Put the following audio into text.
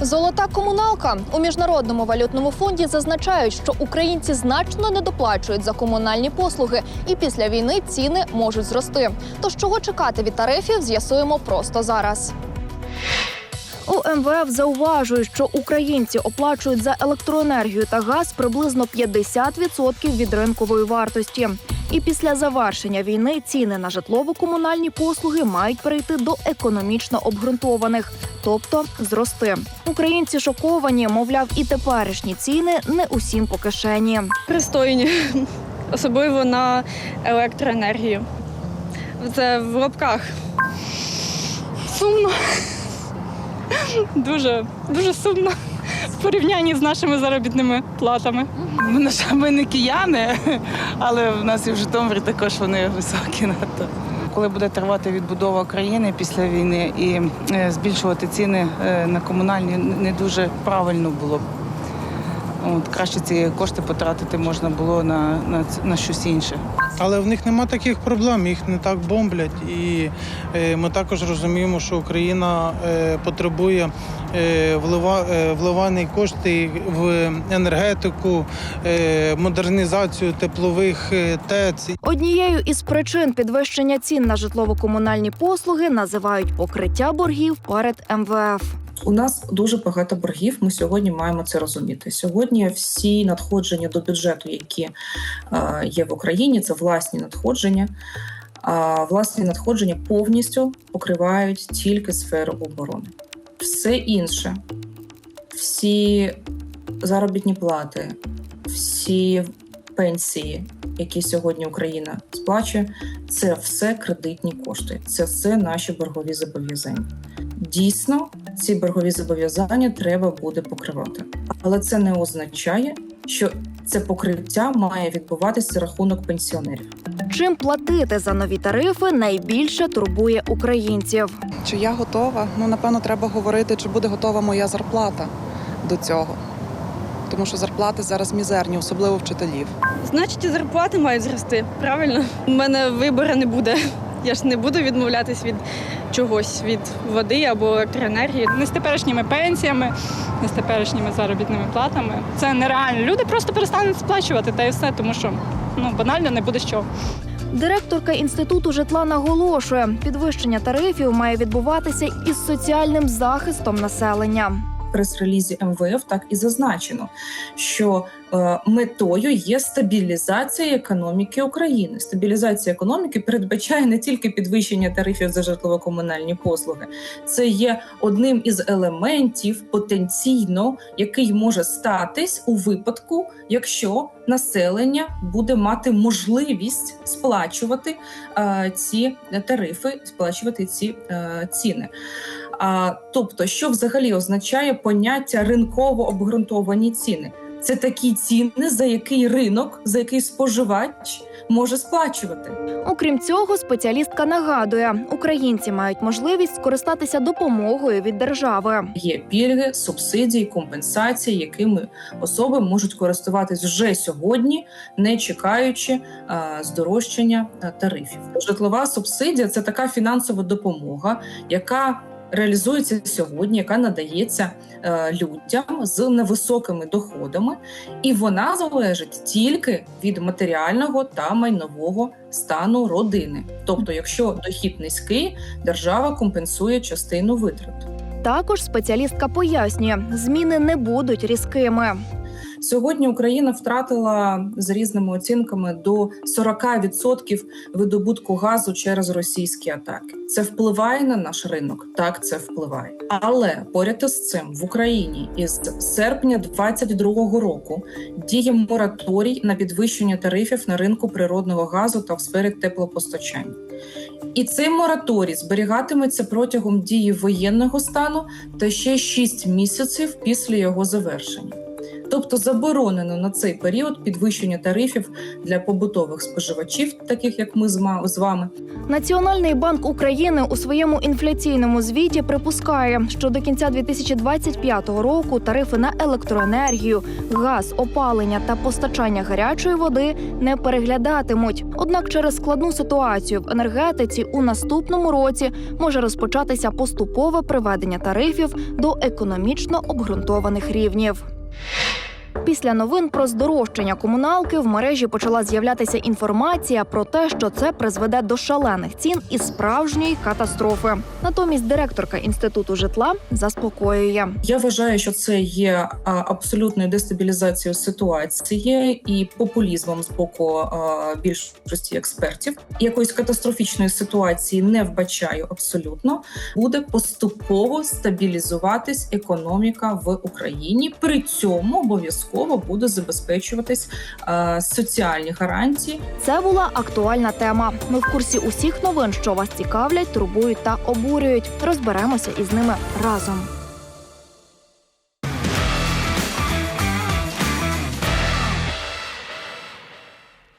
Золота комуналка у міжнародному валютному фонді зазначають, що українці значно недоплачують за комунальні послуги, і після війни ціни можуть зрости. Тож чого чекати від тарифів, з'ясуємо просто зараз. У МВФ зауважують, що українці оплачують за електроенергію та газ приблизно 50% від ринкової вартості. І після завершення війни ціни на житлово-комунальні послуги мають перейти до економічно обґрунтованих, тобто зрости. Українці шоковані, мовляв, і теперішні ціни не усім по кишені. пристойні, особливо на електроенергію. Це в лапках. Сумно. Дуже, дуже сумно в порівнянні з нашими заробітними платами. Ми, на жаль, не кияни, але в нас і в Житомирі також вони високі надто. Коли буде тривати відбудова країни після війни і е, збільшувати ціни е, на комунальні не дуже правильно було б. От, краще ці кошти потратити можна було на, на, ц- на щось інше. Але в них нема таких проблем, їх не так бомблять. І е, ми також розуміємо, що Україна е, потребує е, влива, е, вливання кошти в енергетику, е, модернізацію теплових е, ТЕЦ. Однією із причин підвищення цін на житлово-комунальні послуги називають покриття боргів перед МВФ. У нас дуже багато боргів. Ми сьогодні маємо це розуміти. Сьогодні всі надходження до бюджету, які е, є в Україні, це власні надходження. А власні надходження повністю покривають тільки сферу оборони. Все інше, всі заробітні плати, всі пенсії, які сьогодні Україна сплачує, це все кредитні кошти, це все наші боргові зобов'язання. Дійсно, ці боргові зобов'язання треба буде покривати, але це не означає, що це покриття має відбуватися рахунок пенсіонерів. Чим платити за нові тарифи найбільше турбує українців. Чи я готова? Ну, напевно, треба говорити, чи буде готова моя зарплата до цього. Тому що зарплати зараз мізерні, особливо вчителів. Значить, і зарплати мають зрости, правильно? У мене вибору не буде. Я ж не буду відмовлятись від чогось, від води або електроенергії. не з теперішніми пенсіями, не з теперішніми заробітними платами. Це нереально. Люди просто перестануть сплачувати та і все, тому що ну банально не буде чого. Директорка інституту житла наголошує, підвищення тарифів має відбуватися із соціальним захистом населення. Прес-релізі МВФ так і зазначено, що е, метою є стабілізація економіки України. Стабілізація економіки передбачає не тільки підвищення тарифів за житлово-комунальні послуги, це є одним із елементів потенційно, який може статись у випадку, якщо населення буде мати можливість сплачувати е, ці тарифи, сплачувати ці е, ціни. А, тобто, що взагалі означає поняття ринково обґрунтовані ціни? Це такі ціни, за який ринок, за який споживач може сплачувати. Окрім цього, спеціалістка нагадує, українці мають можливість скористатися допомогою від держави. Є пільги, субсидії, компенсації, якими особи можуть користуватись вже сьогодні, не чекаючи а, здорожчання а, тарифів. Житлова субсидія це така фінансова допомога, яка Реалізується сьогодні, яка надається е, людям з невисокими доходами, і вона залежить тільки від матеріального та майнового стану родини. Тобто, якщо дохід низький, держава компенсує частину витрат. Також спеціалістка пояснює, зміни не будуть різкими. Сьогодні Україна втратила за різними оцінками до 40% видобутку газу через російські атаки. Це впливає на наш ринок. Так, це впливає. Але поряд із цим в Україні із серпня 2022 року діє мораторій на підвищення тарифів на ринку природного газу та в сфері теплопостачання. І цей мораторій зберігатиметься протягом дії воєнного стану та ще 6 місяців після його завершення. Тобто заборонено на цей період підвищення тарифів для побутових споживачів, таких як ми з вами. Національний банк України у своєму інфляційному звіті припускає, що до кінця 2025 року тарифи на електроенергію, газ, опалення та постачання гарячої води не переглядатимуть. Однак через складну ситуацію в енергетиці у наступному році може розпочатися поступове приведення тарифів до економічно обґрунтованих рівнів. you Після новин про здорожчання комуналки в мережі почала з'являтися інформація про те, що це призведе до шалених цін і справжньої катастрофи. Натомість директорка інституту житла заспокоює. Я вважаю, що це є абсолютною дестабілізацією ситуації і популізмом з боку більшості експертів. Якоїсь катастрофічної ситуації не вбачаю абсолютно. Буде поступово стабілізуватись економіка в Україні. При цьому обов'язково буде забезпечуватись е, соціальні гарантії Це була актуальна тема. Ми в курсі усіх новин, що вас цікавлять, турбують та обурюють. Розберемося із ними разом.